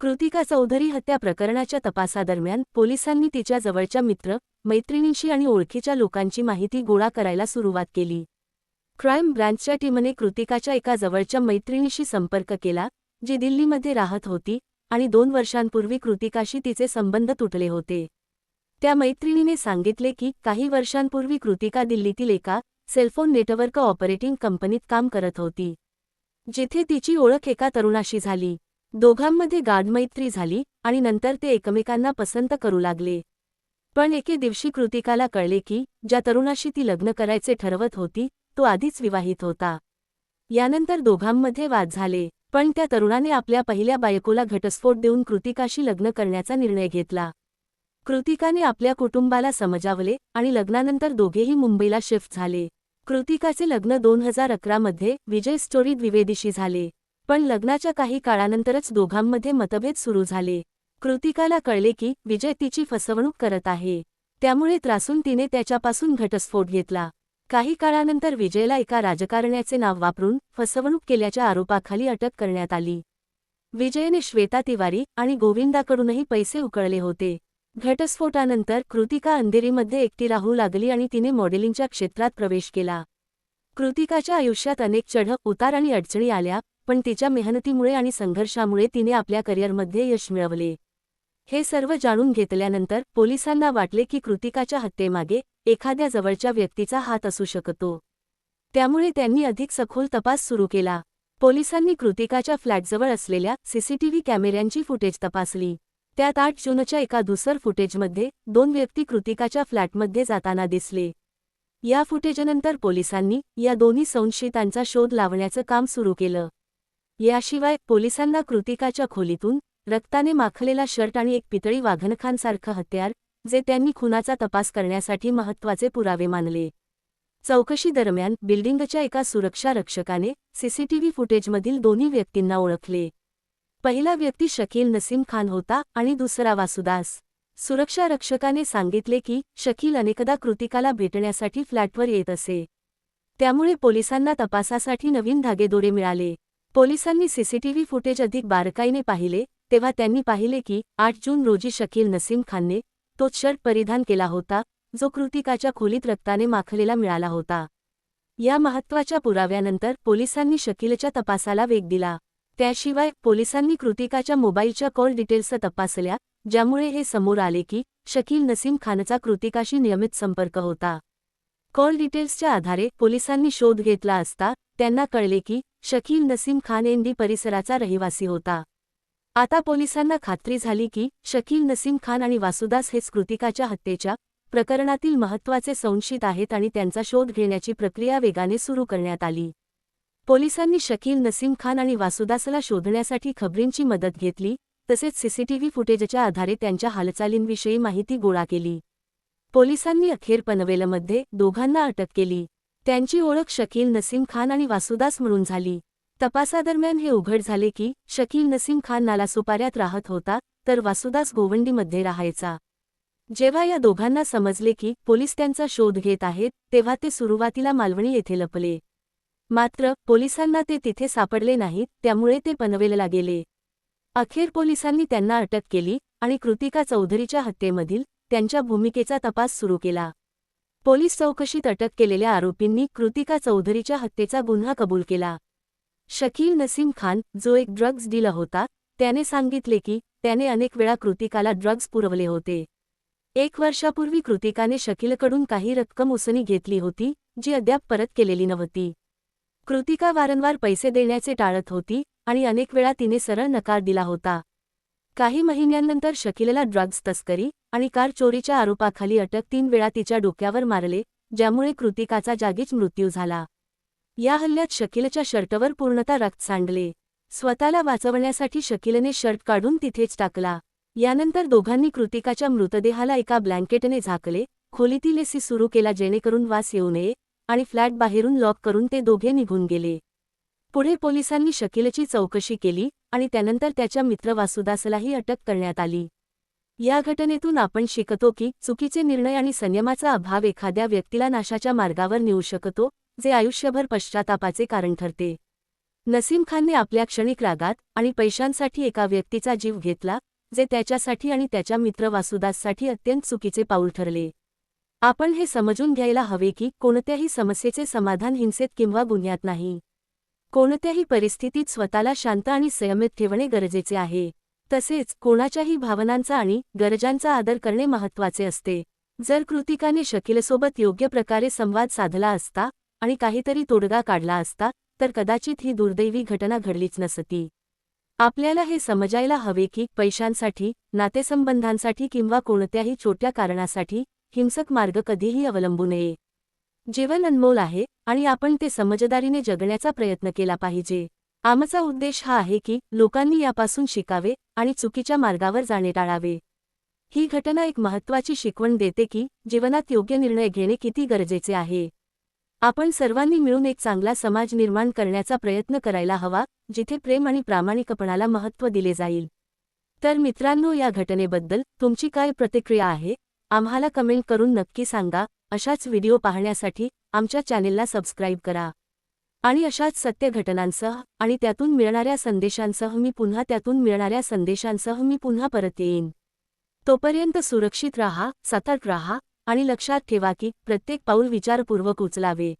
कृतिका चौधरी हत्या प्रकरणाच्या तपासादरम्यान पोलिसांनी तिच्या जवळच्या मित्र मैत्रिणींशी आणि ओळखीच्या लोकांची माहिती गोळा करायला सुरुवात केली. क्राईम ब्रँचच्या टीमने कृतिकाच्या एका जवळच्या मैत्रिणीशी संपर्क केला जी दिल्लीमध्ये राहत होती आणि दोन वर्षांपूर्वी कृतिकाशी तिचे संबंध तुटले होते. त्या मैत्रिणीने सांगितले की काही वर्षांपूर्वी कृतिका दिल्लीतील एका सेलफोन नेटवर्क ऑपरेटिंग कंपनीत काम करत होती जिथे तिची ओळख एका तरुणाशी झाली. दोघांमध्ये गाढमैत्री झाली आणि नंतर ते एकमेकांना पसंत करू लागले. पण एके दिवशी कृतिकाला कळले की ज्या तरुणाशी ती लग्न करायचे ठरवत होती तो आधीच विवाहित होता. यानंतर दोघांमध्ये वाद झाले पण त्या तरुणाने आपल्या पहिल्या बायकोला घटस्फोट देऊन कृतिकाशी लग्न करण्याचा निर्णय घेतला. कृतिकाने आपल्या कुटुंबाला समजावले आणि लग्नानंतर दोघेही मुंबईला शिफ्ट झाले. कृतिकाचे लग्न दोन हजार अकरामध्ये विजय स्टोरी द्विवेदीशी झाले. पण लग्नाच्या काही काळानंतरच दोघांमध्ये मतभेद सुरू झाले. कृतिकाला कळले की विजय तिची फसवणूक करत आहे. त्यामुळे त्रासून तिने त्याच्यापासून घटस्फोट घेतला. काही काळानंतर विजयला एका राजकारण्याचे नाव वापरून फसवणूक केल्याच्या आरोपाखाली अटक करण्यात आली. विजयने श्वेता तिवारी आणि गोविंदाकडूनही पैसे उकळले होते. घटस्फोटानंतर कृतिका अंधेरीमध्ये एकटी राहू लागली आणि तिने मॉडेलिंगच्या क्षेत्रात प्रवेश केला. कृतिकाच्या आयुष्यात अनेक चढ उतार आणि अडचणी आल्या पण तिच्या मेहनतीमुळे आणि संघर्षामुळे तिने आपल्या करिअरमध्ये यश मिळवले. हे सर्व जाणून घेतल्यानंतर पोलिसांना वाटले की कृतिकाच्या हत्येमागे एखाद्या जवळच्या व्यक्तीचा हात असू शकतो. त्यामुळे त्यांनी अधिक सखोल तपास सुरू केला. पोलिसांनी कृतिकाच्या फ्लॅटजवळ असलेल्या सीसीटीव्ही कॅमेऱ्यांची फुटेज तपासली. त्यात आठ जूनच्या एका दुसर फुटेजमध्ये दोन व्यक्ती कृतिकाच्या फ्लॅटमध्ये जाताना दिसले. या फुटेजनंतर पोलिसांनी या दोन्ही संशयितांचा शोध लावण्याचं काम सुरू केलं. याशिवाय पोलिसांना कृतिकाच्या खोलीतून रक्ताने माखलेला शर्ट आणि एक पितळी वाघनखांसारखं हत्यार जे त्यांनी खुनाचा तपास करण्यासाठी महत्त्वाचे पुरावे मानले. चौकशी दरम्यान बिल्डिंगच्या एका सुरक्षा रक्षकाने सीसीटीव्ही फुटेजमधील दोन्ही व्यक्तींना ओळखले. पहिला व्यक्ती शकील नसीम खान होता आणि दुसरा वासुदास. सुरक्षा रक्षकाने सांगितले की शकील अनेकदा कृतिकाला भेटण्यासाठी फ्लॅटवर येत असे. त्यामुळे पोलिसांना तपासासाठी नवीन धागेदोरे मिळाले. पोलिसांनी सीसीटीव्ही फुटेज अधिक बारकाईने पाहिले तेव्हा त्यांनी पाहिले की आठ जून रोजी शकील नसीम खानने तोच शर्ट परिधान केला होता जो कृतिकाच्या खोलीत रक्ताने माखलेला मिळाला होता. या महत्त्वाच्या पुराव्यानंतर पोलिसांनी शकीलच्या तपासाला वेग दिला. त्याशिवाय पोलिसांनी कृतिकाच्या मोबाईलच्या कॉल डिटेल्स तपासल्या ज्यामुळे हे समोर आले की शकील नसीम खानचा कृतिकाशी नियमित संपर्क होता. कॉल डिटेल्सच्या आधारे पोलिसांनी शोध घेतला असता त्यांना कळले की शकील नसीम खान एंडी परिसराचा रहिवासी होता. आता पोलिसांना खात्री झाली की शकील नसीम खान आणि वासुदास हेच कृतिकाच्या हत्येच्या प्रकरणातील महत्त्वाचे संशित आहेत आणि त्यांचा शोध घेण्याची प्रक्रिया वेगाने सुरू करण्यात आली. पोलिसांनी शकील नसीम खान आणि वासुदासला शोधण्यासाठी खबरींची मदत घेतली तसेच सीसीटीव्ही फुटेजच्या आधारे त्यांच्या हालचालींविषयी माहिती गोळा केली. पोलिसांनी अखेर पनवेलमध्ये दोघांना अटक केली. त्यांची ओळख शकील नसीम खान आणि वासुदास म्हणून झाली. तपासादरम्यान हे उघड झाले की शकील नसीम खान नालासोपाऱ्यात राहत होता तर वासुदास गोवंडीमध्ये राहायचा. जेव्हा या दोघांना समजले की पोलीस त्यांचा शोध घेत आहेत तेव्हा ते सुरुवातीला मालवणी येथे लपले. मात्र पोलिसांना ते तिथे सापडले नाहीत त्यामुळे ते पनवेलला गेले. अखेर पोलिसांनी त्यांना अटक केली आणि कृतिका चौधरीच्या हत्येमधील त्यांच्या भूमिकेचा तपास सुरू केला. पोलीस चौकशीत अटक केलेल्या आरोपींनी कृतिका चौधरीच्या हत्येचा गुन्हा कबूल केला. शकील नसीम खान जो एक ड्रग्ज डीलर होता त्याने सांगितले की त्याने अनेक वेळा कृतिकाला ड्रग्ज पुरवले होते. एक वर्षापूर्वी कृतिकाने शकीलकडून काही रक्कम उसनी घेतली होती जी अद्याप परत केलेली नव्हती. कृतिका वारंवार पैसे देण्याचे टाळत होती आणि अनेक वेळा तिने सरळ नकार दिला होता. काही महिन्यांनंतर शकीलला ड्रग्ज तस्करी आणि कार चोरीच्या आरोपाखाली अटक तीन वेळा तिच्या डोक्यावर मारले ज्यामुळे कृतिकाचा जागीच मृत्यू झाला. या हल्ल्यात शकीलच्या शर्टवर पूर्णता रक्त सांडले. स्वतःला वाचवण्यासाठी शकीलने शर्ट काढून तिथेच टाकला. यानंतर दोघांनी कृतिकाच्या मृतदेहाला एका ब्लँकेटने झाकले खोलीतील एसी सुरू केला जेणेकरून वास येऊ नये आणि फ्लॅट बाहेरून लॉक करून ते दोघे निघून गेले. पुढे पोलिसांनी शकीलची चौकशी केली आणि त्यानंतर त्याच्या मित्र वासुदासलाही अटक करण्यात आली. या घटनेतून आपण शिकतो की चुकीचे निर्णय आणि संयमाचा अभाव एखाद्या व्यक्तीला नाशाच्या मार्गावर नेऊ शकतो जे आयुष्यभर पश्चातापाचे कारण ठरते. नसीम खानने आपल्या क्षणिक रागात आणि पैशांसाठी एका व्यक्तीचा जीव घेतला जे त्याच्यासाठी आणि त्याच्या मित्र वासुदाससाठी अत्यंत चुकीचे पाऊल ठरले. आपण हे समजून घ्यायला हवे की कोणत्याही समस्येचे समाधान हिंसेत किंवा गुन्ह्यात नाही. कोणत्याही परिस्थितीत स्वतःला शांत आणि संयमित ठेवणे गरजेचे आहे. तसेच कोणाच्याही भावनांचा आणि गरजांचा आदर करणे महत्त्वाचे असते. जर कृतिकाने शकीलसोबत योग्य प्रकारे संवाद साधला असता आणि काहीतरी तोडगा काढला असता तर कदाचित ही दुर्दैवी घटना घडलीच नसती. आपल्याला हे समजायला हवे की पैशांसाठी नातेसंबंधांसाठी किंवा कोणत्याही छोट्या कारणासाठी हिंसक मार्ग कधीही अवलंबू नये. जीवन अनमोल आहे आणि आपण ते समजदारीने जगण्याचा प्रयत्न केला पाहिजे. आमचा उद्देश हा आहे की लोकांनी यापासून शिकावे आणि चुकीच्या मार्गावर जाणे टाळावे. ही घटना एक महत्त्वाची शिकवण देते की जीवनात योग्य निर्णय घेणे किती गरजेचे आहे. आपण सर्वांनी मिळून एक चांगला समाज निर्माण करण्याचा प्रयत्न करायला हवा जिथे प्रेम आणि प्रामाणिकपणाला महत्त्व दिले जाईल. तर मित्रांनो या घटनेबद्दल तुमची काय प्रतिक्रिया आहे? आम्हाला कमेंट करून नक्की सांगा. अशाच व्हिडिओ पाहण्यासाठी आमच्या चॅनेलला सबस्क्राईब करा. आणि अशाच सत्य घटनांसह आणि त्यातून मिळणाऱ्या संदेशांसह मी पुन्हा त्यातून मिळणाऱ्या संदेशांसह मी पुन्हा परत येईन. तोपर्यंत सुरक्षित राहा सतर्क राहा आणि लक्षात ठेवा की प्रत्येक पाऊल विचारपूर्वक उचलावे.